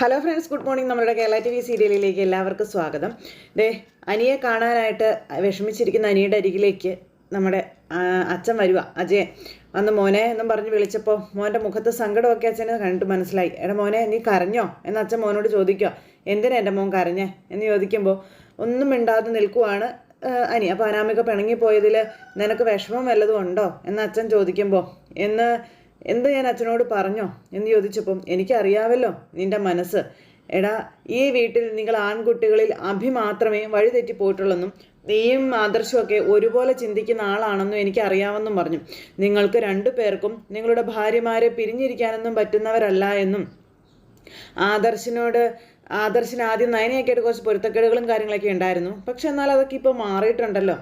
Hello friends good morning നമ്മുടെ Kerala T V സീരിയലിലേക്ക് എല്ലാവർക്കും സ്വാഗതം. ദേ അനിയെ കാണാനായിട്ട് വിഷമിച്ചിരിക്കുന്ന അനിയുടെ അരികിലേക്ക് നമ്മുടെ അച്ഛൻ വരുക അജയൻ വന്ന് മോനെ എന്നും പറഞ്ഞ് വിളിച്ചപ്പോൾ മോന്റെ മുഖത്ത് സങ്കടമൊക്കെ അച്ഛനെ കണ്ടിട്ട് മനസ്സിലായി. എടാ മോനെ നീ കരഞ്ഞോ? എന്ന് അച്ഛൻ മോനോട് ചോദിക്കുക എന്തിനാ എന്റെ മോൻ കരഞ്ഞേ? എന്ന് ചോദിക്കുമ്പോൾ ഒന്നും മിണ്ടാതെ നിൽക്കുവാണ് അനി. അപ്പോൾ അനാമിക പിണങ്ങിപ്പോയതിൽ നിനക്ക് വിഷമം വല്ലതും ഉണ്ടോ? എന്ന് അച്ഛൻ ചോദിക്കുമ്പോൾ എന്ന് എന്ത് ഞാൻ അച്ഛനോട് പറഞ്ഞോ എന്ന് ചോദിച്ചപ്പം എനിക്കറിയാവല്ലോ നിന്റെ മനസ്സ്. എടാ ഈ വീട്ടിൽ നിങ്ങൾ ആൺകുട്ടികളിൽ അഭി മാത്രമേ വഴിതെറ്റി പോയിട്ടുള്ളെന്നും നീയും ആദർശമൊക്കെ ഒരുപോലെ ചിന്തിക്കുന്ന ആളാണെന്നും എനിക്കറിയാമെന്നും പറഞ്ഞു. നിങ്ങൾക്ക് രണ്ടു പേർക്കും നിങ്ങളുടെ ഭാര്യമാരെ പിരിഞ്ഞിരിക്കാനൊന്നും പറ്റുന്നവരല്ല എന്നും ആദർശിനോട് ആദർശിന് ആദ്യം നയനയൊക്കെ ആയിട്ട് കുറച്ച് പൊരുത്തക്കേടുകളും കാര്യങ്ങളൊക്കെ ഉണ്ടായിരുന്നു. പക്ഷെ എന്നാൽ അതൊക്കെ ഇപ്പോൾ മാറിയിട്ടുണ്ടല്ലോ.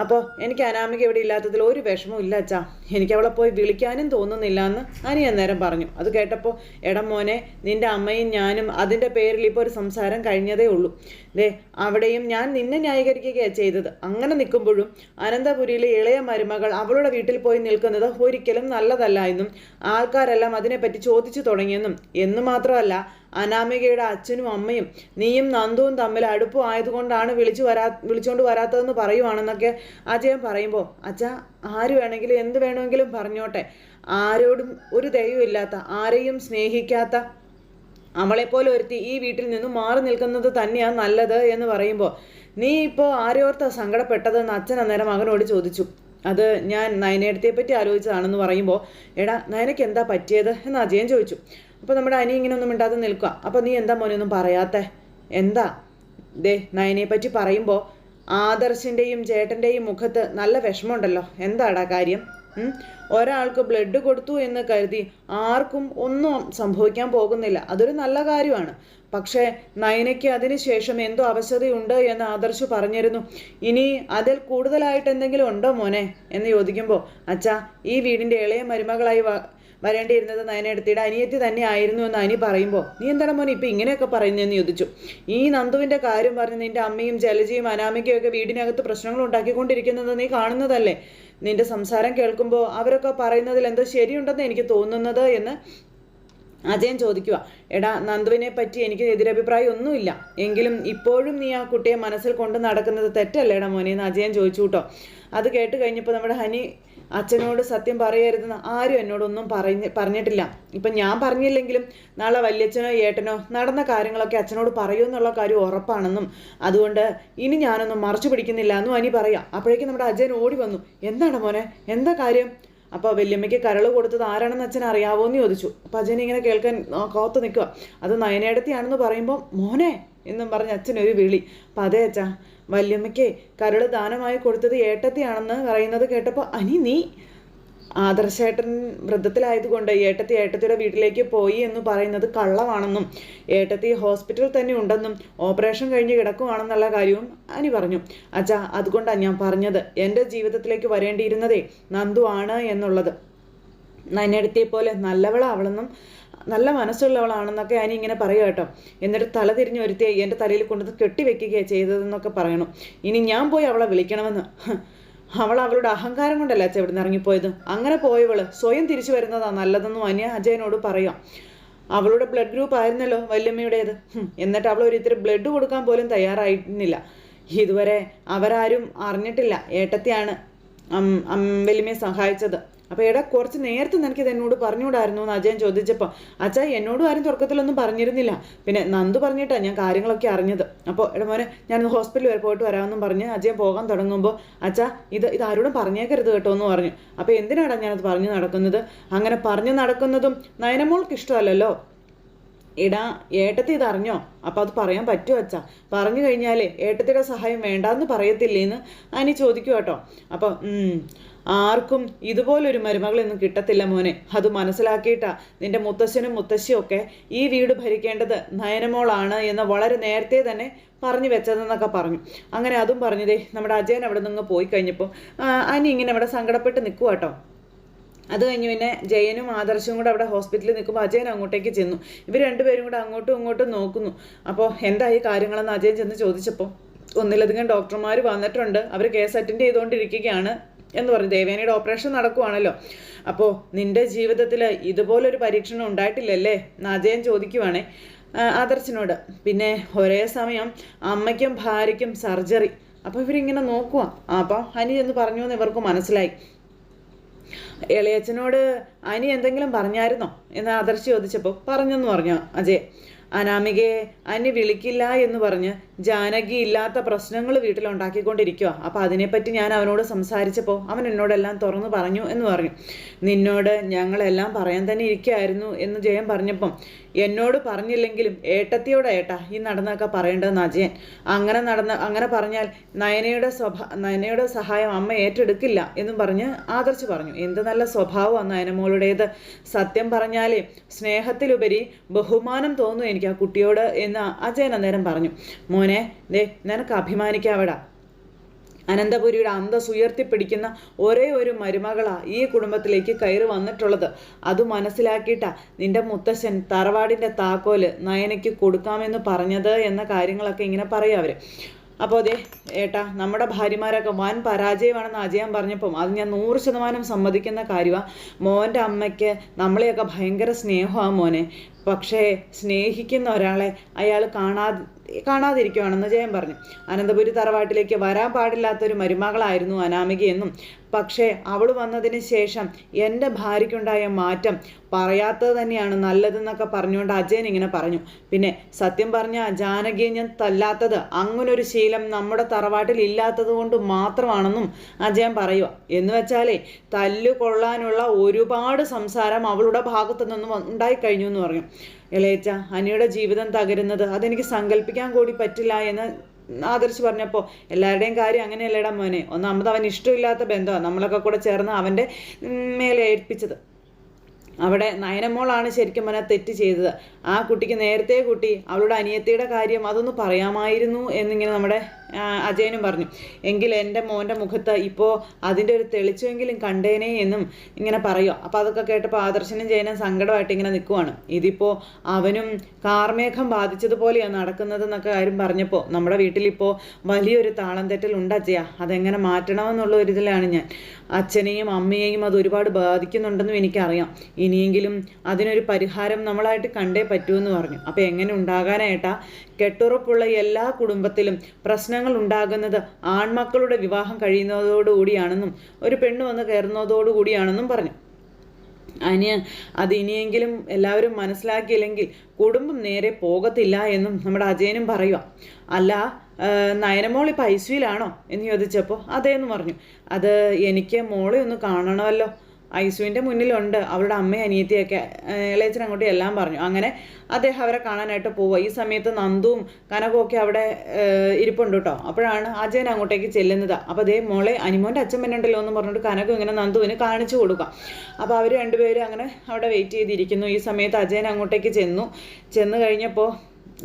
അപ്പോൾ എനിക്ക് അനാമിക ഇവിടെ ഇല്ലാത്തതിൽ ഒരു വിഷമവും ഇല്ല അച്ഛാ. എനിക്ക് അവളെ പോയി വിളിക്കാനും തോന്നുന്നില്ല എന്ന് അനി അന്നേരം പറഞ്ഞു. അത് കേട്ടപ്പോൾ എടം മോനെ നിന്റെ അമ്മയും ഞാനും അതിന്റെ പേരിൽ ഇപ്പോൾ ഒരു സംസാരം കഴിഞ്ഞതേ ഉള്ളൂ. ദേ അവിടെയും ഞാൻ നിന്നെ ന്യായീകരിക്കുകയാണ് ചെയ്തത്. അങ്ങനെ നിൽക്കുമ്പോഴും അനന്തപുരിയിലെ ഇളയ മരുമകൾ അവളുടെ വീട്ടിൽ പോയി നിൽക്കുന്നത് ഒരിക്കലും നല്ലതല്ല എന്നും ആൾക്കാരെല്ലാം അതിനെപ്പറ്റി ചോദിച്ചു തുടങ്ങിയെന്നും എന്ന് മാത്രമല്ല അനാമികയുടെ അച്ഛനും അമ്മയും നീയും നന്ദുവും തമ്മിൽ അടുപ്പം ആയതുകൊണ്ടാണ് വിളിച്ചു വരാ വിളിച്ചുകൊണ്ട് വരാത്തതെന്ന് പറയുവാണെന്നൊക്കെ അജയൻ പറയുമ്പോൾ അച്ഛ ആര് വേണമെങ്കിലും എന്ത് വേണമെങ്കിലും പറഞ്ഞോട്ടെ. ആരോടും ഒരു ദയവുമില്ലാത്ത ആരെയും സ്നേഹിക്കാത്ത അവളെപ്പോലെ ഒരുത്തി ഈ വീട്ടിൽ നിന്നും മാറി നിൽക്കുന്നത് തന്നെയാണ് നല്ലത് എന്ന് പറയുമ്പോൾ നീ ഇപ്പോൾ ആരോർത്താ സങ്കടപ്പെട്ടതെന്ന് അച്ഛൻ അന്നേരം മകനോട് ചോദിച്ചു. അത് ഞാൻ നയനേടത്തെ പറ്റി ആലോചിച്ചതാണെന്ന് പറയുമ്പോൾ എടാ നയനയ്ക്ക് എന്താ പറ്റിയത്? എന്ന് അജയൻ ചോദിച്ചു. അപ്പോൾ നമ്മുടെ അനി ഇങ്ങനെ ഒന്നും മിണ്ടാതെ നിൽക്കുക അപ്പോൾ നീ എന്താ മോനെ ഒന്നും പറയാത്തേ? എന്താ? ദേ നയനെ പറ്റി പറയുമ്പോൾ ആദർശിന്റെയും ചേട്ടന്റെയും മുഖത്ത് നല്ല വിഷമമുണ്ടല്ലോ. എന്താടാ കാര്യം? ഒരാൾക്ക് ബ്ലഡ് കൊടുത്തു എന്ന് കരുതി ആർക്കും ഒന്നും സംഭവിക്കാൻ പോകുന്നില്ല. അതൊരു നല്ല കാര്യമാണ്. പക്ഷേ നയനയ്ക്ക് അതിനുശേഷം എന്തോ അവശതയുണ്ട് എന്ന് ആദർശ് പറഞ്ഞിരുന്നു. ഇനി അതിൽ കൂടുതലായിട്ട് എന്തെങ്കിലും ഉണ്ടോ മോനെ? എന്ന് ചോദിക്കുമ്പോൾ അച്ഛാ ഈ വീടിന്റെ ഇളയ മരുമകളായി വരേണ്ടിയിരുന്നത് നയനെടുത്തിയുടെ അനിയത്തി തന്നെ ആയിരുന്നു എന്ന് അനി പറയുമ്പോൾ നീ എന്താണ് മോനെ ഇപ്പം ഇങ്ങനെയൊക്കെ പറയുന്നതെന്ന് ചോദിച്ചു? ഈ നന്ദുവിന്റെ കാര്യം പറഞ്ഞ് നിന്റെ അമ്മയും ജലജിയും അനാമികയും ഒക്കെ വീടിനകത്ത് പ്രശ്നങ്ങൾ ഉണ്ടാക്കിക്കൊണ്ടിരിക്കുന്നത് നീ കാണുന്നതല്ലേ? നിന്റെ സംസാരം കേൾക്കുമ്പോൾ അവരൊക്കെ പറയുന്നതിൽ എന്തോ ശരിയുണ്ടെന്ന് എനിക്ക് തോന്നുന്നത് എന്ന് അജയൻ ചോദിക്കുക എടാ നന്ദുവിനെ പറ്റി എനിക്ക് എതിരഭിപ്രായം ഒന്നുമില്ല. എങ്കിലും ഇപ്പോഴും നീ ആ കുട്ടിയെ മനസ്സിൽ കൊണ്ട് നടക്കുന്നത് തെറ്റല്ലേടാ മോനെ? എന്ന് അജയൻ ചോദിച്ചു കേട്ടോ. അത് കേട്ട് കഴിഞ്ഞപ്പോൾ നമ്മുടെ ഹനി അച്ഛനോട് സത്യം പറയരുതെന്ന് ആരും എന്നോടൊന്നും പറഞ്ഞ് പറഞ്ഞിട്ടില്ല. ഇപ്പം ഞാൻ പറഞ്ഞില്ലെങ്കിലും നാളെ വല്യച്ഛനോ ഏട്ടനോ നടന്ന കാര്യങ്ങളൊക്കെ അച്ഛനോട് പറയുമെന്നുള്ള കാര്യം ഉറപ്പാണെന്നും അതുകൊണ്ട് ഇനി ഞാനൊന്നും മറച്ചു പിടിക്കുന്നില്ല എന്നും അനി പറയാം. അപ്പോഴേക്കും നമ്മുടെ അജയൻ ഓടി വന്നു. എന്താണ് മോനെ? എന്താ കാര്യം? അപ്പോൾ വല്യമ്മയ്ക്ക് കരൾ കൊടുത്തത് ആരാണെന്ന് അച്ഛൻ അറിയാവോ എന്ന് ചോദിച്ചു. അപ്പോൾ അച്ഛൻ ഇങ്ങനെ കേൾക്കാൻ കോത്ത് നിൽക്കുക അത് നയനേടത്തിയാണെന്ന് പറയുമ്പോൾ മോനെ? എന്നും പറഞ്ഞ് അച്ഛനൊരു വിളി. അപ്പം അതേ അച്ഛാ വല്യമ്മയ്ക്ക് കരൾ ദാനമായി കൊടുത്തത് ഏട്ടത്തിയാണെന്ന് പറയുന്നത് കേട്ടപ്പോൾ അനി നീ ആദർശേട്ടൻ വൃദ്ധത്തിലായതുകൊണ്ട് ഏട്ടത്തി ഏട്ടത്തിയുടെ വീട്ടിലേക്ക് പോയി എന്ന് പറയുന്നത് കള്ളമാണെന്നും ഏട്ടത്തി ഹോസ്പിറ്റലിൽ തന്നെ ഉണ്ടെന്നും ഓപ്പറേഷൻ കഴിഞ്ഞ് കിടക്കുവാണെന്നുള്ള കാര്യവും അനി പറഞ്ഞു. അച്ഛാ അതുകൊണ്ടാണ് ഞാൻ പറഞ്ഞത്. എന്റെ ജീവിതത്തിലേക്ക് വരേണ്ടിയിരുന്നതേ നന്ദു ആണ് എന്നുള്ളത്. നന്നെടുത്തിയെ പോലെ നല്ലവളാവളെന്നും നല്ല മനസ്സുള്ളവളാണെന്നൊക്കെ അനി ഇങ്ങനെ പറയുക കേട്ടോ. എന്നിട്ട് തല തിരിഞ്ഞ് ഒരുത്തിയെ എന്റെ തലയിൽ കൊണ്ടുവന്ന് കെട്ടിവെക്കുകയാണ് ചെയ്തതെന്നൊക്കെ പറയണം. ഇനി ഞാൻ പോയി അവളെ വിളിക്കണമെന്ന്. അവൾ അവളുടെ അഹങ്കാരം കൊണ്ടല്ല അച്ഛൻ ഇവിടുന്ന് ഇറങ്ങിപ്പോയത്? അങ്ങനെ പോയവൾ സ്വയം തിരിച്ചു വരുന്നതാ നല്ലതെന്നും അനിയ അജയനോട് പറയാം. അവളുടെ ബ്ലഡ് ഗ്രൂപ്പ് ആയിരുന്നല്ലോ വല്യമ്മയുടേത്. എന്നിട്ട് അവൾ ഒരു ഇത്തിരി ബ്ലഡ് കൊടുക്കാൻ പോലും തയ്യാറായിരുന്നില്ല. ഇതുവരെ അവരാരും അറിഞ്ഞിട്ടില്ല ഏട്ടത്തിയാണ് അമ്പലിമയെ സഹായിച്ചത്. അപ്പോൾ എടാ കുറച്ച് നേരത്തെ നിനക്കിത് എന്നോട് പറഞ്ഞുകൂടായിരുന്നു എന്ന് അജയൻ ചോദിച്ചപ്പോൾ അച്ഛാ എന്നോടും ആരും തുടക്കത്തിലൊന്നും പറഞ്ഞിരുന്നില്ല. പിന്നെ നന്ദു പറഞ്ഞിട്ടാണ് ഞാൻ കാര്യങ്ങളൊക്കെ അറിഞ്ഞത്. അപ്പോൾ എടാ മോനെ ഞാൻ ഹോസ്പിറ്റലിൽ വരെ പോയിട്ട് വരാമെന്നും പറഞ്ഞ് അജയൻ പോകാൻ തുടങ്ങുമ്പോൾ അച്ഛാ ഇത് ഇത് ആരോടും പറഞ്ഞേക്കരുത് കേട്ടോ എന്ന് പറഞ്ഞു. അപ്പോൾ എന്തിനാടാ ഞാനത് പറഞ്ഞു നടക്കുന്നത്? അങ്ങനെ പറഞ്ഞു നടക്കുന്നതും നയനമോൾക്ക് ഇഷ്ടമല്ലല്ലോ എടാ ഏട്ടത്തി ഇതറിഞ്ഞോ? അപ്പം അത് പറയാൻ പറ്റുമോ അച്ഛാ? പറഞ്ഞു കഴിഞ്ഞാലേ ഏട്ടത്തിയുടെ സഹായം വേണ്ടാന്ന് പറയത്തില്ലേന്ന് അനി ചോദിക്കും കേട്ടോ അപ്പം ഉം, ആർക്കും ഇതുപോലൊരു മരുമകളൊന്നും കിട്ടത്തില്ല മോനെ. അത് മനസ്സിലാക്കിയിട്ടാ നിന്റെ മുത്തശ്ശനും മുത്തശ്ശിയും ഒക്കെ ഈ വീട് ഭരിക്കേണ്ടത് നയനമോളാണ് എന്ന് വളരെ നേരത്തെ തന്നെ പറഞ്ഞു വെച്ചതെന്നൊക്കെ പറഞ്ഞു. അങ്ങനെ അതും പറഞ്ഞതേ നമ്മുടെ അജയൻ അവിടെ നിന്ന് പോയി കഴിഞ്ഞപ്പോൾ അനി ഇങ്ങനെ അവിടെ സങ്കടപ്പെട്ട് നിൽക്കുക കേട്ടോ അത് കഴിഞ്ഞ് പിന്നെ ജയനും ആദർശവും കൂടെ അവിടെ ഹോസ്പിറ്റലിൽ നിൽക്കുമ്പോൾ അജയൻ അങ്ങോട്ടേക്ക് ചെന്നു. ഇവർ രണ്ടുപേരും കൂടെ അങ്ങോട്ടും ഇങ്ങോട്ടും നോക്കുന്നു. അപ്പോൾ എന്തായി കാര്യങ്ങളെന്ന് അജയൻ ചെന്ന് ചോദിച്ചപ്പോൾ ഒന്നിലധികം ഡോക്ടർമാർ വന്നിട്ടുണ്ട്. അവർ കേസ് അറ്റൻഡ് ചെയ്തുകൊണ്ടിരിക്കുകയാണ് എന്ന് പറഞ്ഞു. ദേവേനയുടെ ഓപ്പറേഷൻ നടക്കുവാണല്ലോ. അപ്പോൾ നിന്റെ ജീവിതത്തിൽ ഇതുപോലൊരു പരീക്ഷണം ഉണ്ടായിട്ടില്ലല്ലേ അജയൻ ചോദിക്കുവാണേ ആദർശനോട്. പിന്നെ ഒരേ സമയം അമ്മയ്ക്കും ഭാര്യയ്ക്കും സർജറി. അപ്പോൾ ഇവരിങ്ങനെ നോക്കുക അപ്പോൾ അനി എന്ന് പറഞ്ഞു എന്ന് ഇവർക്ക് മനസ്സിലായി. ഇളയച്ചനോട് അനി എന്തെങ്കിലും പറഞ്ഞായിരുന്നോ? എന്ന് ആദർശ് ചോദിച്ചപ്പോൾ പറഞ്ഞെന്ന് പറഞ്ഞു അജയ്. അനാമികയെ അനി വിളിക്കില്ല എന്ന് പറഞ്ഞ് ജാനകി ഇല്ലാത്ത പ്രശ്നങ്ങൾ വീട്ടിലുണ്ടാക്കിക്കൊണ്ടിരിക്കുക അപ്പോൾ അതിനെപ്പറ്റി ഞാൻ അവനോട് സംസാരിച്ചപ്പോൾ അവൻ എന്നോടെല്ലാം തുറന്നു പറഞ്ഞു എന്ന് പറഞ്ഞു. നിന്നോട് ഞങ്ങളെല്ലാം പറയാൻ തന്നെ ഇരിക്കുകയായിരുന്നു എന്ന് ജയം പറഞ്ഞപ്പം എന്നോട് പറഞ്ഞില്ലെങ്കിലും ഏട്ടത്തിയോട് ഏട്ടാ ഈ നടന്നൊക്കെ പറയേണ്ടത് അജയൻ അങ്ങനെ നടന്ന അങ്ങനെ പറഞ്ഞാൽ നയനയുടെ സ്വഭാ നയനയുടെ സഹായം അമ്മ ഏറ്റെടുക്കില്ല എന്നും പറഞ്ഞ് ആദർശ് പറഞ്ഞു. എന്ത് നല്ല സ്വഭാവമാണ് നയനമോളുടേത്. സത്യം പറഞ്ഞാലേ സ്നേഹത്തിലുപരി ബഹുമാനം തോന്നുന്നു എനിക്ക് ആ കുട്ടിയോട് എന്ന് അജയൻ അന്നേരം പറഞ്ഞു. മോനെ ദേ നിനക്ക് അഭിമാനിക്കാവിടാ. അനന്തപുരിയുടെ അന്തസ് ഉയർത്തിപ്പിടിക്കുന്ന ഒരേ ഒരു മരുമകളാ ഈ കുടുംബത്തിലേക്ക് കയറി വന്നിട്ടുള്ളത്. അത് മനസ്സിലാക്കിയിട്ടാ നിന്റെ മുത്തശ്ശൻ തറവാടിന്റെ താക്കോൽ നയനയ്ക്ക് കൊടുക്കാമെന്ന് പറഞ്ഞത് എന്ന കാര്യങ്ങളൊക്കെ ഇങ്ങനെ പറയാം അവർ അപ്പോൾ അതെ ഏട്ടാ നമ്മുടെ ഭാര്യമാരൊക്കെ വൻ പരാജയമാണെന്ന് അജയൻ പറഞ്ഞപ്പം അത് ഞാൻ നൂറ് ശതമാനം സമ്മതിക്കുന്ന കാര്യമാണ് മോന്റെ അമ്മയ്ക്ക് നമ്മളെയൊക്കെ ഭയങ്കര സ്നേഹമാണ് മോനെ. പക്ഷേ സ്നേഹിക്കുന്ന ഒരാളെ അയാൾ കാണാതെ കാണാതിരിക്കുവാണെന്ന് ജയൻ പറഞ്ഞു. അനന്തപുരി തറവാട്ടിലേക്ക് വരാൻ പാടില്ലാത്തൊരു മരുമകളായിരുന്നു അനാമികയെന്നും പക്ഷേ അവൾ വന്നതിന് ശേഷം എന്റെ ഭാര്യയ്ക്കുണ്ടായ മാറ്റം പറയാത്തത് തന്നെയാണ് നല്ലതെന്നൊക്കെ പറഞ്ഞുകൊണ്ട് അജയൻ ഇങ്ങനെ പറഞ്ഞു. പിന്നെ സത്യം പറഞ്ഞ ജാനകിയെ ഞാൻ തല്ലാത്തത് അങ്ങനൊരു ശീലം നമ്മുടെ തറവാട്ടിൽ ഇല്ലാത്തത് കൊണ്ട് മാത്രമാണെന്നും അജയൻ പറയുക എന്ന് വെച്ചാലേ തല്ലു കൊള്ളാനുള്ള ഒരുപാട് സംസാരം അവളുടെ ഭാഗത്തു നിന്നും ഉണ്ടായിക്കഴിഞ്ഞു എന്ന് പറഞ്ഞു. ഇളയച്ച അനിയുടെ ജീവിതം തകരുന്നത് അതെനിക്ക് സങ്കല്പിക്കാൻ കൂടി പറ്റില്ല എന്ന് ആദർശ് പറഞ്ഞപ്പോൾ എല്ലാവരുടെയും കാര്യം അങ്ങനെയല്ലേടാ മോനെ. ഒന്നാമത് അവൻ ഇഷ്ടമില്ലാത്ത ബന്ധമാണ് നമ്മളൊക്കെ കൂടെ ചേർന്ന് അവന്റെ മേലെ ഏൽപ്പിച്ചത്. അവിടെ നയനമോളാണ് ശരിക്കും മോനെ തെറ്റ് ചെയ്തത്. ആ കുട്ടിക്ക് നേരത്തെ കുട്ടി അവളുടെ അനിയത്തിയുടെ കാര്യം അതൊന്ന് പറയാമായിരുന്നു എന്നിങ്ങനെ നമ്മുടെ അജയനും പറഞ്ഞു. എങ്കിൽ എന്റെ മോന്റെ മുഖത്ത് ഇപ്പോൾ അതിന്റെ ഒരു തെളിച്ചമെങ്കിലും കണ്ടേനെ എന്നും ഇങ്ങനെ പറയുക അപ്പോൾ അതൊക്കെ കേട്ടപ്പോൾ ആദർശനും ജയനും സങ്കടമായിട്ട് ഇങ്ങനെ നിൽക്കുവാണ് ഇതിപ്പോൾ അവനും കാർമേഘം ബാധിച്ചതുപോലെയാണ് നടക്കുന്നതെന്നൊക്കെ കാര്യം പറഞ്ഞപ്പോൾ നമ്മുടെ വീട്ടിലിപ്പോൾ വലിയൊരു താളം തെറ്റൽ അജയ. അതെങ്ങനെ മാറ്റണമെന്നുള്ള ഒരു ഇതിലാണ് ഞാൻ. അച്ഛനെയും അമ്മയെയും അത് ഒരുപാട് ബാധിക്കുന്നുണ്ടെന്നും എനിക്കറിയാം. ഇനിയെങ്കിലും അതിനൊരു പരിഹാരം നമ്മളായിട്ട് കണ്ടേ പറ്റൂ എന്ന് പറഞ്ഞു. അപ്പോൾ എങ്ങനെ ഉണ്ടാകാനായിട്ടാ കെട്ടുറപ്പുള്ള എല്ലാ കുടുംബത്തിലും പ്രശ്നങ്ങൾ ഉണ്ടാകുന്നത് ആൺമക്കളുടെ വിവാഹം കഴിയുന്നതോടുകൂടിയാണെന്നും ഒരു പെണ്ണ് വന്ന് കയറുന്നതോടുകൂടിയാണെന്നും പറഞ്ഞു. അനിയ അത് ഇനിയെങ്കിലും എല്ലാവരും മനസ്സിലാക്കിയില്ലെങ്കിൽ കുടുംബം നേരെ പോകത്തില്ല എന്നും നമ്മുടെ അജയനും പറയുക അല്ല നയനമോൾ ഇപ്പം ഐസിയിലാണോ എന്ന് ചോദിച്ചപ്പോൾ അതേന്ന് പറഞ്ഞു. അത് എനിക്ക് മോളെ ഒന്ന് കാണണമല്ലോ. ഐസുവിന്റെ മുന്നിലുണ്ട്. അവരുടെ അമ്മയും അനിയത്തിയൊക്കെ ഇളയച്ചൻ അങ്ങോട്ട് എല്ലാം പറഞ്ഞു. അങ്ങനെ അദ്ദേഹം അവരെ കാണാനായിട്ട് പോവുക. ഈ സമയത്ത് നന്ദുവും കനകവും ഒക്കെ അവിടെ ഇരിപ്പുണ്ട് കേട്ടോ. അപ്പോഴാണ് അജയൻ അങ്ങോട്ടേക്ക് ചെല്ലുന്നത്. അപ്പോൾ അതേ മോളെ അനിമോന്റെ അച്ഛൻ ഉണ്ടല്ലോ എന്ന് പറഞ്ഞിട്ട് കനകം ഇങ്ങനെ നന്ദുവിന് കാണിച്ചു കൊടുക്കുക. അപ്പോൾ അവർ രണ്ടുപേരും അങ്ങനെ അവിടെ വെയിറ്റ് ചെയ്തിരിക്കുന്നു. ഈ സമയത്ത് അജയൻ അങ്ങോട്ടേക്ക് ചെന്നു. ചെന്ന് കഴിഞ്ഞപ്പോൾ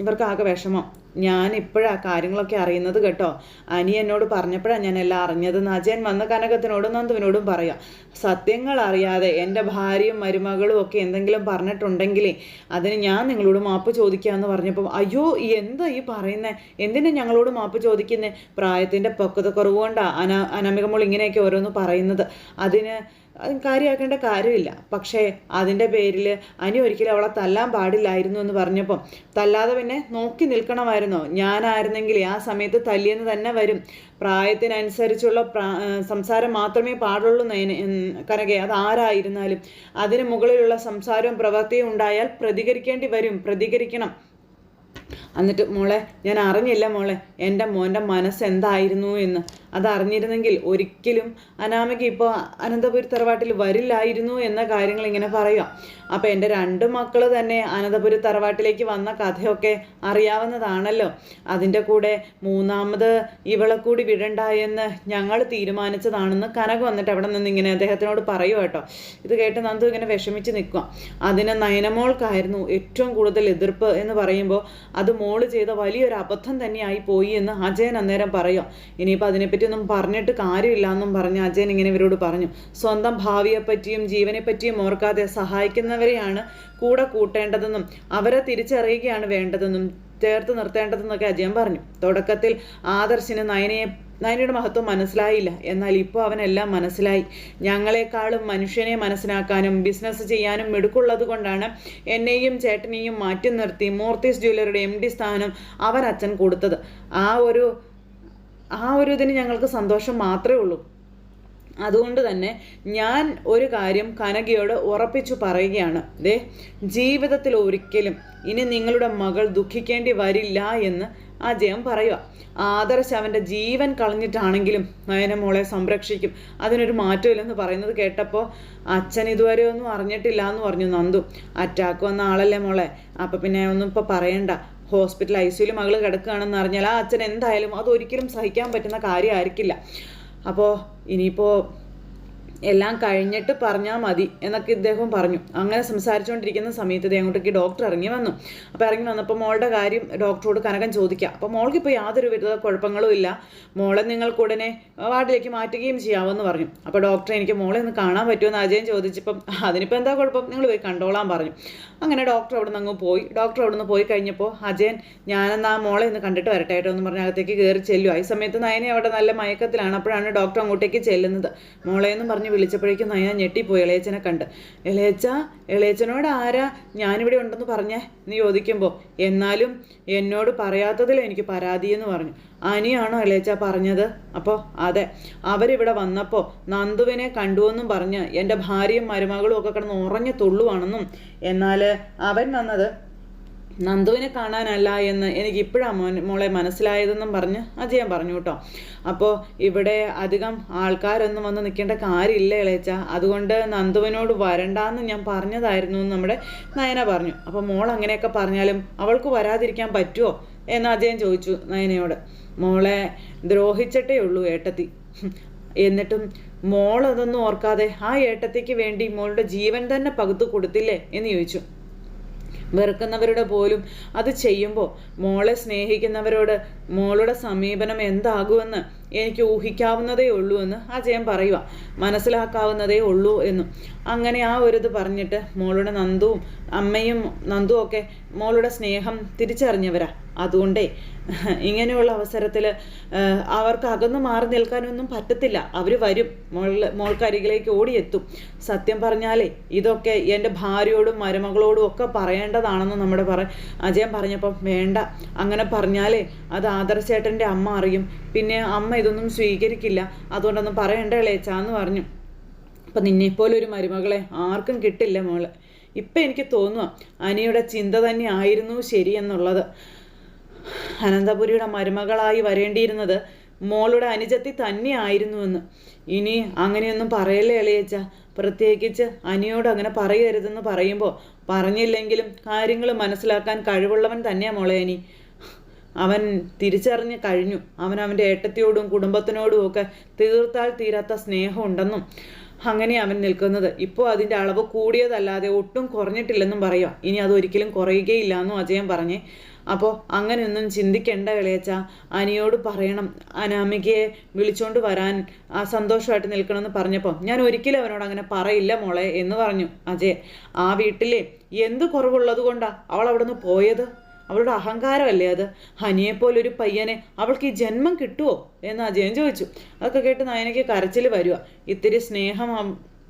ഇവർക്ക് ആകെ വിഷമം. ഞാൻ ഇപ്പോഴാണ് കാര്യങ്ങളൊക്കെ അറിയുന്നത് കേട്ടോ. അനി എന്നോട് പറഞ്ഞപ്പോഴാണ് ഞാൻ എല്ലാം അറിഞ്ഞത്. അജയൻ വന്ന കനകത്തിനോടും നന്ദുവിനോടും പറയാം സത്യങ്ങൾ അറിയാതെ എന്റെ ഭാര്യയും മരുമകളും ഒക്കെ എന്തെങ്കിലും പറഞ്ഞിട്ടുണ്ടെങ്കിലേ അതിന് ഞാൻ നിങ്ങളോട് മാപ്പ് ചോദിക്കാമെന്ന് പറഞ്ഞപ്പോൾ അയ്യോ എന്താ ഈ പറയുന്നത് എന്തിനാ ഞങ്ങളോട് മാപ്പ് ചോദിക്കുന്നത് പ്രായത്തിന്റെ പക്വത കുറവുകൊണ്ടാണ് അന അനാമികമോൾ ഇങ്ങനെയൊക്കെ ഓരോന്ന് പറയുന്നത്. അതിന് അത് കാര്യമാക്കേണ്ട കാര്യമില്ല. പക്ഷേ അതിന്റെ പേരിൽ അനി ഒരിക്കലും അവളെ തല്ലാൻ പാടില്ലായിരുന്നു എന്ന് പറഞ്ഞപ്പം തല്ലാതെ പിന്നെ നോക്കി നിൽക്കണമായിരുന്നോ? ഞാനായിരുന്നെങ്കിൽ ആ സമയത്ത് തല്ലിയെന്ന് തന്നെ വരും. പ്രായത്തിനനുസരിച്ചുള്ള സംസാരം മാത്രമേ പാടുള്ളൂ കനകെ അത് ആരായിരുന്നാലും അതിന് മുകളിലുള്ള സംസാരവും പ്രവൃത്തിയും ഉണ്ടായാൽ പ്രതികരിക്കേണ്ടി വരും. പ്രതികരിക്കണം. എന്നിട്ട് മോളെ ഞാൻ അറിഞ്ഞില്ല മോളെ എന്റെ മോന്റെ മനസ്സ് എന്തായിരുന്നു എന്ന്. അത് അറിഞ്ഞിരുന്നെങ്കിൽ ഒരിക്കലും അനാമിക ഇപ്പോൾ അനന്തപുരി തറവാട്ടിൽ വരില്ലായിരുന്നു എന്ന കാര്യങ്ങൾ ഇങ്ങനെ പറയുക. അപ്പോൾ എന്റെ രണ്ട് മക്കൾ തന്നെ അനന്തപുരി തറവാട്ടിലേക്ക് വന്ന കഥയൊക്കെ അറിയാവുന്നതാണല്ലോ. അതിന്റെ കൂടെ മൂന്നാമത് ഇവളെ കൂടി വിടണ്ട എന്ന് ഞങ്ങൾ തീരുമാനിച്ചതാണെന്ന് കനക വന്നിട്ട് അവിടെ നിന്ന് ഇങ്ങനെ അദ്ദേഹത്തിനോട് പറയുക കേട്ടോ. ഇത് കേട്ട് നന്ദു ഇങ്ങനെ വിഷമിച്ച് നിൽക്കുക. അതിന് നയനമോൾക്കായിരുന്നു ഏറ്റവും കൂടുതൽ എതിർപ്പ് എന്ന് പറയുമ്പോൾ അത് മോൾ ചെയ്ത വലിയൊരു അബദ്ധം തന്നെയായി പോയി എന്ന് അജയൻ അന്നേരം പറയുക. ഇനിയിപ്പോൾ അതിനെപ്പറ്റി ഒന്നും പറഞ്ഞിട്ട് കാര്യമില്ല എന്നും പറഞ്ഞ് അജയൻ ഇങ്ങനെ ഇവരോട് പറഞ്ഞു. സ്വന്തം ഭാവിയെപ്പറ്റിയും ജീവനെപ്പറ്റിയും ഓർക്കാതെ സഹായിക്കുന്നവരെയാണ് കൂടെ കൂട്ടേണ്ടതെന്നും അവരെ തിരിച്ചറിയുകയാണ് വേണ്ടതെന്നും ചേർത്ത് നിർത്തേണ്ടതെന്നൊക്കെ അജയൻ പറഞ്ഞു. തുടക്കത്തിൽ ആദർശിന് നയനയെ നയനയുടെ മഹത്വം മനസ്സിലായില്ല. എന്നാൽ ഇപ്പോൾ അവനെല്ലാം മനസ്സിലായി. ഞങ്ങളെക്കാളും മനുഷ്യനെ മനസ്സിലാക്കാനും ബിസിനസ് ചെയ്യാനും മിടുക്കുള്ളത് കൊണ്ടാണ് എന്നെയും ചേട്ടനെയും മാറ്റി നിർത്തി മൂർത്തീസ് ജ്വല്ലറിയുടെ എം ഡി സ്ഥാനം അവൻ അച്ഛൻ കൊടുത്തത്. ആ ഒരു ആ ഒരു ഇതിന് ഞങ്ങൾക്ക് സന്തോഷം മാത്രമേ ഉള്ളൂ. അതുകൊണ്ട് തന്നെ ഞാൻ ഒരു കാര്യം കനകയോട് ഉറപ്പിച്ചു പറയുകയാണ്. ദേ ജീവിതത്തിൽ ഒരിക്കലും ഇനി നിങ്ങളുടെ മകൾ ദുഃഖിക്കേണ്ടി വരില്ല എന്ന് അജയം പറയുക. ആദർശ് അവന്റെ ജീവൻ കളഞ്ഞിട്ടാണെങ്കിലും നയന മോളെ സംരക്ഷിക്കും. അതിനൊരു മാറ്റമില്ലെന്ന് പറയുന്നത് കേട്ടപ്പോൾ അച്ഛൻ ഇതുവരെ ഒന്നും അറിഞ്ഞിട്ടില്ല എന്ന് പറഞ്ഞു നന്ദു. അറ്റാക്ക് വന്ന ആളല്ലേ മോളെ? അപ്പം പിന്നെ ഒന്നും ഇപ്പോൾ പറയണ്ട. ഹോസ്പിറ്റൽ ഐ സിയിൽ മകൾ കിടക്കുകയാണെന്ന് അറിഞ്ഞാൽ ആ അച്ഛൻ എന്തായാലും അതൊരിക്കലും സഹിക്കാൻ പറ്റുന്ന കാര്യമായിരിക്കില്ല. അപ്പോൾ ഇനിയിപ്പോൾ എല്ലാം കഴിഞ്ഞിട്ട് പറഞ്ഞാൽ മതി എന്നൊക്കെ ഇദ്ദേഹം പറഞ്ഞു. അങ്ങനെ സംസാരിച്ചുകൊണ്ടിരിക്കുന്ന സമയത്ത് ഇദ്ദേഹം അങ്ങോട്ടേക്ക് ഡോക്ടർ ഇറങ്ങി വന്നു. അപ്പോൾ ഇറങ്ങി വന്നപ്പോൾ മോളുടെ കാര്യം ഡോക്ടറോട് കനകം ചോദിക്കാം. അപ്പോൾ മോൾക്ക് ഇപ്പോൾ യാതൊരു വിധ കുഴപ്പങ്ങളും ഇല്ല. മോളെ നിങ്ങൾക്ക് ഉടനെ വാർഡിലേക്ക് മാറ്റുകയും ചെയ്യാമെന്ന് പറഞ്ഞു. അപ്പോൾ ഡോക്ടർ എനിക്ക് മോളെ ഒന്ന് കാണാൻ പറ്റുമെന്ന് അജയൻ ചോദിച്ചപ്പം അതിനിപ്പോൾ എന്താ കുഴപ്പം? നിങ്ങൾ പോയി കണ്ടോളാൻ പറഞ്ഞു. അങ്ങനെ ഡോക്ടർ അവിടെ നിന്ന് അങ്ങ് പോയി. ഡോക്ടർ അവിടെ നിന്ന് പോയി കഴിഞ്ഞപ്പോൾ അജയൻ ഞാനെന്നാ മോളെ ഒന്ന് കണ്ടിട്ട് വരട്ടെ കേട്ടോ എന്ന് പറഞ്ഞ് അകത്തേക്ക് കയറി ചെല്ലുക ഈ സമയത്ത് നയനെ അവിടെ നല്ല മയക്കത്തിലാണ്. അപ്പോഴാണ് ഡോക്ടർ അങ്ങോട്ടേക്ക് ചെല്ലുന്നത്. മോളെ എന്ന് പറഞ്ഞ് വിളിച്ചപ്പോഴേക്കും നയന ഞെട്ടിപ്പോയി. ഇളയച്ചനെ കണ്ട്. ഇളയച്ച ഇളയച്ചനോട് ആരാ ഞാനിവിടെ ഉണ്ടെന്ന് പറഞ്ഞേ? എന്ന് ചോദിക്കുമ്പോൾ എന്നാലും എന്നോട് പറയാത്തതിൽ എനിക്ക് പരാതി എന്ന് പറഞ്ഞു. അനിയാണോ ഇളയച്ച പറഞ്ഞത്? അപ്പോൾ അതെ. അവരിവിടെ വന്നപ്പോൾ നന്ദുവിനെ കണ്ടുവെന്നും പറഞ്ഞ് എന്റെ ഭാര്യയും മരുമകളും ഒക്കെ കിടന്ന് ഉറഞ്ഞു തുള്ളുവാണെന്നും എന്നാൽ അവൻ വന്നത് നന്ദുവിനെ കാണാനല്ല എന്ന് എനിക്ക് ഇപ്പോഴാണ് മോളെ മനസ്സിലായതെന്നും പറഞ്ഞ് അജയൻ പറഞ്ഞു കേട്ടോ അപ്പോൾ ഇവിടെ അധികം ആൾക്കാരൊന്നും വന്ന് നിൽക്കേണ്ട കാര്യമില്ല ഇളയച്ച? അതുകൊണ്ട് നന്ദുവിനോട് വരണ്ടാന്ന് ഞാൻ പറഞ്ഞതായിരുന്നു എന്ന് നമ്മുടെ നയന പറഞ്ഞു. അപ്പോൾ മോൾ അങ്ങനെയൊക്കെ പറഞ്ഞാലും അവൾക്ക് വരാതിരിക്കാൻ പറ്റുമോ എന്ന് അജയൻ ചോദിച്ചു നയനയോട്. മോളെ ദ്രോഹിച്ചിട്ടേ ഉള്ളൂ ഏട്ടത്തി. എന്നിട്ടും മോൾ അതൊന്നും ഓർക്കാതെ ആ ഏട്ടത്തിക്ക് വേണ്ടി മോളുടെ ജീവൻ തന്നെ പകുത്തു കൊടുത്തില്ലേ എന്ന് ചോദിച്ചു. വെറുക്കുന്നവരുടെ പോലും അത് ചെയ്യുമ്പോൾ മോളെ സ്നേഹിക്കുന്നവരോട് മോളുടെ സമീപനം എന്താകുമെന്ന് എനിക്ക് ഊഹിക്കാവുന്നതേ ഉള്ളൂ എന്ന് അജയൻ പറയുക മനസ്സിലാക്കാവുന്നതേ ഉള്ളൂ എന്നും. അങ്ങനെ ആ ഒരു ഇത് പറഞ്ഞിട്ട് മോളുടെ നന്ദുവും അമ്മയും നന്ദുവും ഒക്കെ മോളുടെ സ്നേഹം തിരിച്ചറിഞ്ഞവരാ. അതുകൊണ്ടേ ഇങ്ങനെയുള്ള അവസരത്തിൽ അവർക്ക് അകന്നു മാറി നിൽക്കാനൊന്നും പറ്റത്തില്ല. അവർ വരും. മോൾ മോൾക്കരികിലേക്ക് ഓടിയെത്തും. സത്യം പറഞ്ഞാലേ ഇതൊക്കെ എന്റെ ഭാര്യയോടും മരുമകളോടും ഒക്കെ പറയേണ്ടതാണെന്ന് നമ്മുടെ പറ അജയൻ പറഞ്ഞപ്പം വേണ്ട. അങ്ങനെ പറഞ്ഞാലേ അത് ആദർശേട്ടന്റെ അമ്മ അറിയും. പിന്നെ അമ്മ ഇതൊന്നും സ്വീകരിക്കില്ല. അതുകൊണ്ടൊന്നും പറയണ്ട ഇളയച്ചാന്ന് പറഞ്ഞു. അപ്പം നിന്നെപ്പോലൊരു മരുമകളെ ആർക്കും കിട്ടില്ല മോൾ. ഇപ്പം എനിക്ക് തോന്നുക അനിയുടെ ചിന്ത തന്നെ ആയിരുന്നു ശരിയെന്നുള്ളത്. അനന്തപുരിയുടെ മരുമകളായി വരേണ്ടിയിരുന്നത് മോളുടെ അനുജത്തി തന്നെയായിരുന്നുവെന്ന് ഇനി അങ്ങനെയൊന്നും പറയല്ലേ ഇളയച്ച? പ്രത്യേകിച്ച് അനിയോട് അങ്ങനെ പറയരുതെന്ന് പറയുമ്പോൾ പറഞ്ഞില്ലെങ്കിലും കാര്യങ്ങൾ മനസ്സിലാക്കാൻ കഴിവുള്ളവൻ തന്നെയാണ് മോളെ അനി. അവൻ തിരിച്ചറിഞ്ഞ് കഴിഞ്ഞു. അവൻ അവന്റെ ഏട്ടത്തിയോടും കുടുംബത്തിനോടും ഒക്കെ തീർത്താൽ തീരാത്ത സ്നേഹമുണ്ടെന്നും അങ്ങനെ അവൻ നിൽക്കുന്നത്. ഇപ്പോൾ അതിന്റെ അളവ് കൂടിയതല്ലാതെ ഒട്ടും കുറഞ്ഞിട്ടില്ലെന്നും പറയാം. ഇനി അതൊരിക്കലും കുറയുകയില്ല എന്നും അജയൻ പറഞ്ഞേ. അപ്പോൾ അങ്ങനെയൊന്നും ചിന്തിക്കേണ്ട വിളയച്ച അനിയോട് പറയണം. അനാമികയെ വിളിച്ചോണ്ട് വരാൻ ആ സന്തോഷമായിട്ട് നിൽക്കണമെന്ന് പറഞ്ഞപ്പോൾ ഞാൻ ഒരിക്കലും അവനോട് അങ്ങനെ പറയില്ല മോളെ എന്ന് പറഞ്ഞു അജയ് ആ വീട്ടിലെ എന്ത് കുറവുള്ളത് കൊണ്ടാണ് അവൾ അവിടെ നിന്ന് പോയത്? അവളുടെ അഹങ്കാരമല്ലേ അത്? ഹനിയെപ്പോലൊരു പയ്യനെ അവൾക്ക് ഈ ജന്മം കിട്ടുമോ എന്ന് അജയൻ ചോദിച്ചു. അതൊക്കെ കേട്ട് നയനയ്ക്ക് കരച്ചിൽ വരിക ഇത്തിരി സ്നേഹം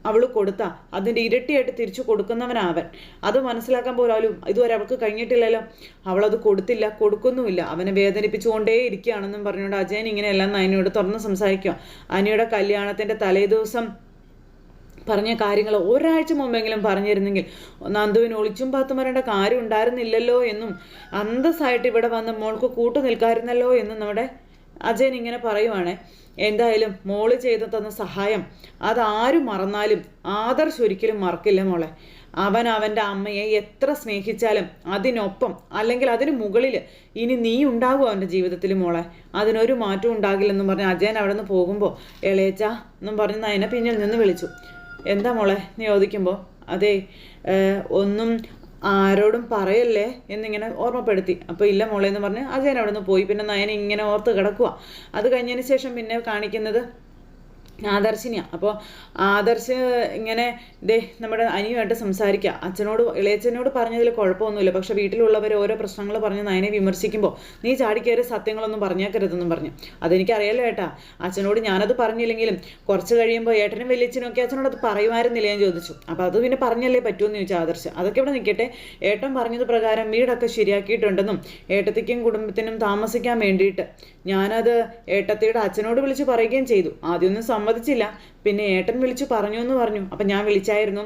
അവൾ കൊടുത്ത. അതിന്റെ ഇരട്ടിയായിട്ട് തിരിച്ചു കൊടുക്കുന്നവനാവൻ. അത് മനസ്സിലാക്കാൻ പോലും ഇതുവരെ അവൾക്ക് കഴിഞ്ഞിട്ടില്ലല്ലോ. അവളത് കൊടുത്തില്ല കൊടുക്കുന്നുമില്ല. അവനെ വേദനിപ്പിച്ചുകൊണ്ടേ ഇരിക്കുകയാണെന്നും പറഞ്ഞുകൊണ്ട് അജയൻ ഇങ്ങനെയെല്ലാം നയനയോട് തുറന്ന് സംസാരിക്കുക അനിയുടെ കല്യാണത്തിന്റെ തലേദിവസം പറഞ്ഞ കാര്യങ്ങൾ ഒരാഴ്ച മുമ്പെങ്കിലും പറഞ്ഞിരുന്നെങ്കിൽ നന്ദുവിന് ഒളിച്ചും പാത്തും വരേണ്ട കാര്യം ഉണ്ടായിരുന്നില്ലല്ലോ എന്നും അന്തസ്സായിട്ട് ഇവിടെ വന്ന് മോൾക്ക് കൂട്ടു നിൽക്കായിരുന്നല്ലോ എന്നും നമ്മുടെ അജയൻ ഇങ്ങനെ പറയുവാണ്. എന്തായാലും മോൾ ചെയ്തു തന്ന സഹായം അതാരും മറന്നാലും ആദർശ് ഒരിക്കലും മറക്കില്ല മോളെ. അവൻ അവന്റെ അമ്മയെ എത്ര സ്നേഹിച്ചാലും അതിനൊപ്പം അല്ലെങ്കിൽ അതിന് മുകളിൽ ഇനി നീ ഉണ്ടാകും അവന്റെ ജീവിതത്തിൽ മോളെ? അതിനൊരു മാറ്റം ഉണ്ടാകില്ലെന്നും പറഞ്ഞ് അജയൻ അവിടെ നിന്ന് പോകുമ്പോൾ എളേച്ച എന്നും പറഞ്ഞ് നയനെ പിന്നിൽ നിന്ന് വിളിച്ചു. എന്താ മോളെ നീ ചോദിക്കുമ്പോൾ അതെ ഒന്നും ആരോടും പറയല്ലേ? എന്നിങ്ങനെ ഓർമ്മപ്പെടുത്തി. അപ്പോൾ ഇല്ല മോളെ എന്ന് പറഞ്ഞ് അജയൻ അവിടെ നിന്ന് പോയി. പിന്നെ നയൻ ഇങ്ങനെ ഓർത്ത് കിടക്കുക അത് കഴിഞ്ഞതിന് ശേഷം പിന്നെ കാണിക്കുന്നത് ആദർശിനിയാണ് അപ്പോൾ ആദർശ് ഇങ്ങനെ ദേ നമ്മുടെ അനിയുമായിട്ട് സംസാരിക്കുക അച്ഛനോട് ഇളയച്ചനോട് പറഞ്ഞതിൽ കുഴപ്പമൊന്നുമില്ല. പക്ഷെ വീട്ടിലുള്ളവർ ഓരോ പ്രശ്നങ്ങൾ പറഞ്ഞ് നയനെ വിമർശിക്കുമ്പോൾ നീ ചാടിക്കയറി സത്യങ്ങളൊന്നും പറഞ്ഞേക്കരുതെന്നും പറഞ്ഞു. അതെനിക്കറിയാലോ ഏട്ടാ. അച്ഛനോട് ഞാനത് പറഞ്ഞില്ലെങ്കിലും കുറച്ച് കഴിയുമ്പോൾ ഏട്ടനും വലിയച്ഛനും ഒക്കെ അച്ഛനോട് അത് പറയുമായിരുന്നില്ല ഞാൻ ചോദിച്ചു. അപ്പോൾ അത് പിന്നെ പറഞ്ഞല്ലേ പറ്റുമെന്ന് ചോദിച്ചു ആദർശ്. അതൊക്കെ ഇവിടെ നിൽക്കട്ടെ ഏട്ടൻ പറഞ്ഞത് പ്രകാരം വീടൊക്കെ ശരിയാക്കിയിട്ടുണ്ടെന്നും ഏട്ടത്തിക്കും കുടുംബത്തിനും താമസിക്കാൻ വേണ്ടിയിട്ട് ഞാനത് ഏട്ടത്തിയുടെ അച്ഛനോട് വിളിച്ച് പറയുകയും ചെയ്തു. ആദ്യമൊന്നും സമ്മതിച്ചില്ല. പിന്നെ ഏട്ടൻ വിളിച്ചു പറഞ്ഞു എന്ന് പറഞ്ഞു. അപ്പം ഞാൻ വിളിച്ചായിരുന്നു.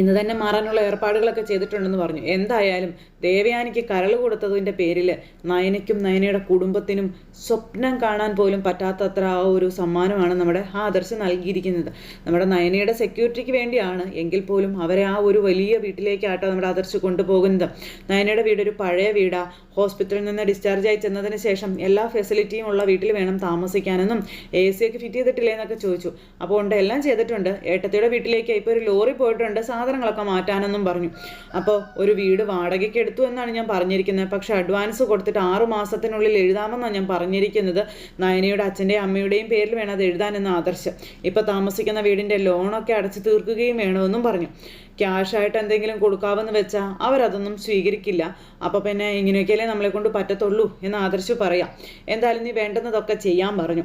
ഇന്ന് തന്നെ മാറാനുള്ള ഏർപ്പാടുകളൊക്കെ ചെയ്തിട്ടുണ്ടെന്ന് പറഞ്ഞു. എന്തായാലും ദേവയാനിക്ക് കരൾ കൊടുത്തതിന്റെ പേരിൽ നയനയ്ക്കും നയനയുടെ കുടുംബത്തിനും സ്വപ്നം കാണാൻ പോലും പറ്റാത്തത്ര ആ ഒരു സമ്മാനമാണ് നമ്മുടെ ആദർശ് നൽകിയിരിക്കുന്നത്. നമ്മുടെ നയനയുടെ സെക്യൂരിറ്റിക്ക് വേണ്ടിയാണ് എങ്കിൽ പോലും അവരെ ആ ഒരു വലിയ വീട്ടിലേക്കാട്ടോ നമ്മുടെ ആദർശ് കൊണ്ടുപോകുന്നത്. നയനയുടെ വീട് ഒരു പഴയ വീടാ. ഹോസ്പിറ്റലിൽ നിന്ന് ഡിസ്ചാർജ് ആയി ചെന്നതിന് ശേഷം എല്ലാ ഫെസിലിറ്റിയും ഉള്ള വീട്ടിൽ വേണം താമസിക്കാനെന്നും എ സി ഒക്കെ ഫിറ്റ് ചെയ്തിട്ടില്ലേ എന്നൊക്കെ ചോദിച്ചു. അപ്പോൾ ഉണ്ട് എല്ലാം ചെയ്തിട്ടുണ്ട്. ഏട്ടത്തിയുടെ വീട്ടിലേക്ക് ഇപ്പോൾ ഒരു ലോറി പോയിട്ടുണ്ട് സാധനങ്ങളൊക്കെ മാറ്റാനെന്നും പറഞ്ഞു. അപ്പോൾ ഒരു വീട് വാടകയ്ക്ക് എടുത്തു എന്നാണ് ഞാൻ പറഞ്ഞിരിക്കുന്നത്. പക്ഷേ അഡ്വാൻസ് കൊടുത്തിട്ട് ആറു മാസത്തിനുള്ളിൽ എഴുതാമെന്നാണ് ഞാൻ പറഞ്ഞിരിക്കുന്നത്. നയനയുടെ അച്ഛന്റെയും അമ്മയുടെയും പേരിൽ വേണം അത് എഴുതാനെന്ന് ആദർശം. ഇപ്പോൾ താമസിക്കുന്ന വീടിന്റെ ലോണൊക്കെ അടച്ചു തീർക്കുകയും വേണമെന്നും പറഞ്ഞു. ക്യാഷായിട്ട് എന്തെങ്കിലും കൊടുക്കാമെന്ന് വെച്ചാൽ അവരതൊന്നും സ്വീകരിക്കില്ല. അപ്പോൾ പിന്നെ ഇങ്ങനെയൊക്കെയല്ലേ നമ്മളെ കൊണ്ട് പറ്റത്തുള്ളൂ എന്ന് ആദർശ് പറയാം. എന്തായാലും നീ വേണ്ടുന്നതൊക്കെ ചെയ്യാൻ പറഞ്ഞു.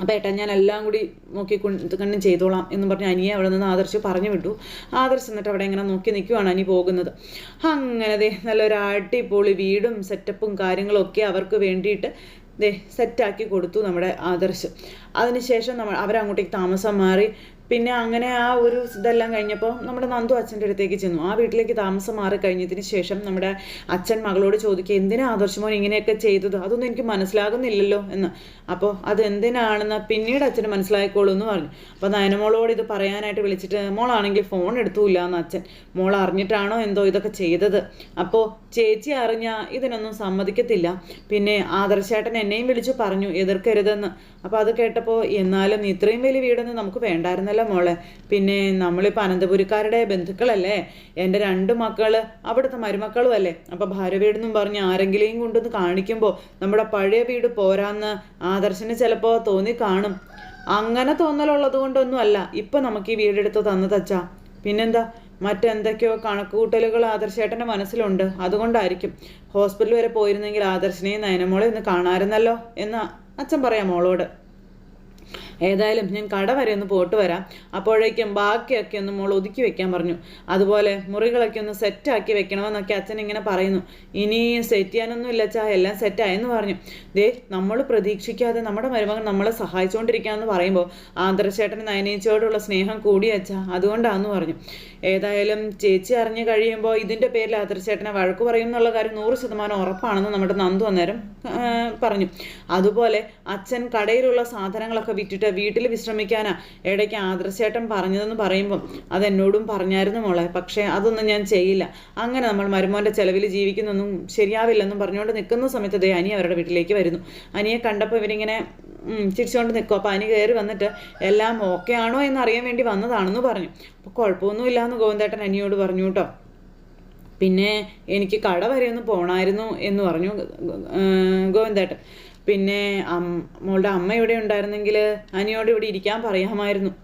അപ്പോൾ ഏട്ടാ ഞാൻ എല്ലാം കൂടി നോക്കി കണ്ണും ചെയ്തോളാം എന്ന് പറഞ്ഞ് അനിയെ അവിടെ നിന്ന് ആദർശ് പറഞ്ഞു വിട്ടു. ആദർശ് എന്നിട്ട് അവിടെ ഇങ്ങനെ നോക്കി നിൽക്കുവാണ് അനി പോകുന്നത്. അങ്ങനെ ദേ നല്ലൊരു അടിപൊളി വീടും സെറ്റപ്പും കാര്യങ്ങളൊക്കെ അവർക്ക് വേണ്ടിയിട്ട് ദേ സെറ്റാക്കി കൊടുത്തു നമ്മുടെ ആദർശ്. അതിനുശേഷം നമ്മൾ അവരങ്ങോട്ടേക്ക് താമസം മാറി പിന്നെ അങ്ങനെ ആ ഒരു ഇതെല്ലാം കഴിഞ്ഞപ്പോൾ നമ്മുടെ നന്ദു അച്ഛന്റെ അടുത്തേക്ക് ചെന്നു. ആ വീട്ടിലേക്ക് താമസം മാറി കഴിഞ്ഞതിന് ശേഷം നമ്മുടെ അച്ഛൻ മകളോട് ചോദിക്കുക എന്തിനാ ആദർശമോൻ ഇങ്ങനെയൊക്കെ ചെയ്തത്? അതൊന്നും എനിക്ക് മനസ്സിലാകുന്നില്ലല്ലോ എന്ന്. അപ്പോൾ അത് എന്തിനാണെന്ന് പിന്നീട് അച്ഛന് മനസ്സിലായിക്കോളൂ എന്ന് പറഞ്ഞു. അപ്പോൾ നയനമോളോട് ഇത് പറയാനായിട്ട് വിളിച്ചിട്ട് മോളാണെങ്കിൽ ഫോൺ എടുത്തൂല്ല എന്ന് അച്ഛൻ മോൾ അറിഞ്ഞിട്ടാണോ എന്തോ ഇതൊക്കെ ചെയ്തത്? അപ്പോൾ ചേച്ചി അറിഞ്ഞ ഇതിനൊന്നും സമ്മതിക്കത്തില്ല. പിന്നെ ആദർശേട്ടൻ എന്നെയും വിളിച്ചു പറഞ്ഞു എതിർക്കരുതെന്ന്. അപ്പോൾ അത് കേട്ടപ്പോൾ എന്നാലും ഇത്രയും വലിയ വീടൊന്നും നമുക്ക് വേണ്ടായിരുന്നല്ലോ മോളെ. പിന്നെ നമ്മളിപ്പോൾ അനന്തപുരിക്കാരുടെ ബന്ധുക്കളല്ലേ? എന്റെ രണ്ട് മക്കൾ അവിടുത്തെ മരുമക്കളും അല്ലേ? അപ്പോൾ ഭാര്യ വീടെന്നും പറഞ്ഞ് ആരെങ്കിലും കൊണ്ടൊന്ന് കാണിക്കുമ്പോൾ നമ്മുടെ പഴയ വീട് പോരാന്ന് ആദർശന് ചിലപ്പോൾ തോന്നി കാണും. അങ്ങനെ തോന്നലുള്ളത് കൊണ്ടൊന്നും അല്ല ഇപ്പം നമുക്ക് ഈ വീടെടുത്ത് തന്നതച്ചാ പിന്നെന്താ? മറ്റെന്തൊക്കെയോ കണക്കുകൂട്ടലുകൾ ആദർശേട്ടന്റെ മനസ്സിലുണ്ട്. അതുകൊണ്ടായിരിക്കും ഹോസ്പിറ്റൽ വരെ പോയിരുന്നെങ്കിൽ ആദർശനെയും നയനമോളെ ഒന്ന് കാണാമായിരുന്നല്ലോ എന്ന് അച്ഛൻ പറയാം മോളോട്. ഏതായാലും ഞാൻ കട വരെ ഒന്ന് പോയിട്ട് വരാം. അപ്പോഴേക്കും ബാക്കിയൊക്കെ ഒന്ന് മോൾ ഒതുക്കി വെക്കാൻ പറഞ്ഞു. അതുപോലെ മുറികളൊക്കെ ഒന്ന് സെറ്റാക്കി വെക്കണമെന്നൊക്കെ അച്ഛൻ ഇങ്ങനെ പറയുന്നു. ഇനി സെറ്റ് ചെയ്യാനൊന്നും ഇല്ല ചാ എല്ലാം സെറ്റായെന്ന് പറഞ്ഞു. ദേ നമ്മൾ പ്രതീക്ഷിക്കാതെ നമ്മുടെ മരുമകൻ നമ്മളെ സഹായിച്ചുകൊണ്ടിരിക്കുകയെന്ന് പറയുമ്പോൾ ആദർശേട്ടന് നയനീച്ചയോടുള്ള സ്നേഹം കൂടി അച്ഛാ അതുകൊണ്ടാന്ന് പറഞ്ഞു. ഏതായാലും ചേച്ചി അറിഞ്ഞു കഴിയുമ്പോൾ ഇതിന്റെ പേരിൽ ആദർശേട്ടനെ വഴക്ക് പറയും എന്നുള്ള കാര്യം നൂറ് ശതമാനം ഉറപ്പാണെന്ന് നമ്മുടെ നന്ദു അന്നേരം പറഞ്ഞു. അതുപോലെ അച്ഛൻ കടയിലുള്ള സാധനങ്ങളൊക്കെ വിറ്റിട്ട് വീട്ടിൽ വിശ്രമിക്കാനാ ഇടയ്ക്ക് ആദർശേട്ടൻ പറഞ്ഞതെന്ന് പറയുമ്പം അതെന്നോടും പറഞ്ഞായിരുന്നു മോളെ. പക്ഷേ അതൊന്നും ഞാൻ ചെയ്യില്ല. അങ്ങനെ നമ്മൾ മരുമോന്റെ ചെലവിൽ ജീവിക്കുന്നൊന്നും ശരിയാവില്ലെന്നും പറഞ്ഞുകൊണ്ട് നിൽക്കുന്ന സമയത്ത് ദേ അനി അവരുടെ വീട്ടിലേക്ക് വരുന്നു. അനിയെ കണ്ടപ്പോൾ ഇവരിങ്ങനെ ചിരിച്ചുകൊണ്ട് നിൽക്കും. അപ്പോൾ അനി കയറി വന്നിട്ട് എല്ലാം ഓക്കെ ആണോ എന്ന് അറിയാൻ വേണ്ടി വന്നതാണെന്ന് പറഞ്ഞു. അപ്പോൾ കുഴപ്പമൊന്നുമില്ല എന്ന് ഗോവിന്ദേട്ടൻ അനിയോട് പറഞ്ഞു കേട്ടോ. പിന്നെ എനിക്ക് കട വരെ ഒന്ന് പോകണമായിരുന്നു എന്ന് പറഞ്ഞു ഗോവിന്ദേട്ടൻ. പിന്നെ മോളുടെ അമ്മ ഇവിടെ ഉണ്ടായിരുന്നെങ്കിൽ അനിയോട് ഇവിടെ ഇരിക്കാൻ പറയാമായിരുന്നു.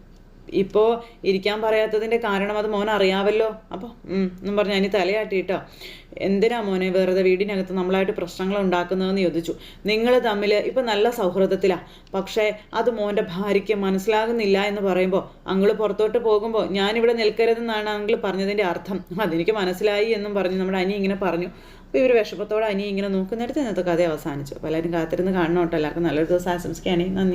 ഇപ്പോൾ ഇരിക്കാൻ പറയാത്തതിന്റെ കാരണം അത് മോൻ അറിയാവല്ലോ. അപ്പോൾ എന്നും പറഞ്ഞു അനി തലയാട്ടി കേട്ടോ എന്തിനാ മോനെ വെറുതെ വീടിനകത്ത് നമ്മളായിട്ട് പ്രശ്നങ്ങൾ ഉണ്ടാക്കുന്നതെന്ന് ചോദിച്ചു. നിങ്ങൾ തമ്മിൽ ഇപ്പം നല്ല സൗഹൃദത്തിലാണ് പക്ഷേ അത് മോന്റെ ഭാര്യയ്ക്ക് മനസ്സിലാകുന്നില്ല എന്ന് പറയുമ്പോൾ അങ്ങൾ പുറത്തോട്ട് പോകുമ്പോൾ ഞാനിവിടെ നിൽക്കരുതെന്നാണ് അങ്കിൾ പറഞ്ഞതിന്റെ അർത്ഥം. അതെനിക്ക് മനസ്സിലായി എന്നും പറഞ്ഞു നമ്മുടെ അനി ഇങ്ങനെ പറഞ്ഞു. അപ്പോൾ ഇവർ വിഷമത്തോടെ അനിയെ ഇങ്ങനെ നോക്കുന്നിടത്ത് ഇന്നത്തെ കഥ അവസാനിച്ചു. അപ്പോൾ എല്ലാവരും കാത്തിരുന്ന് കാണണം കേട്ടോ. എല്ലാവർക്കും നല്ലൊരു ദിവസം ആശംസിക്കുകയാണെങ്കിൽ നന്ദി.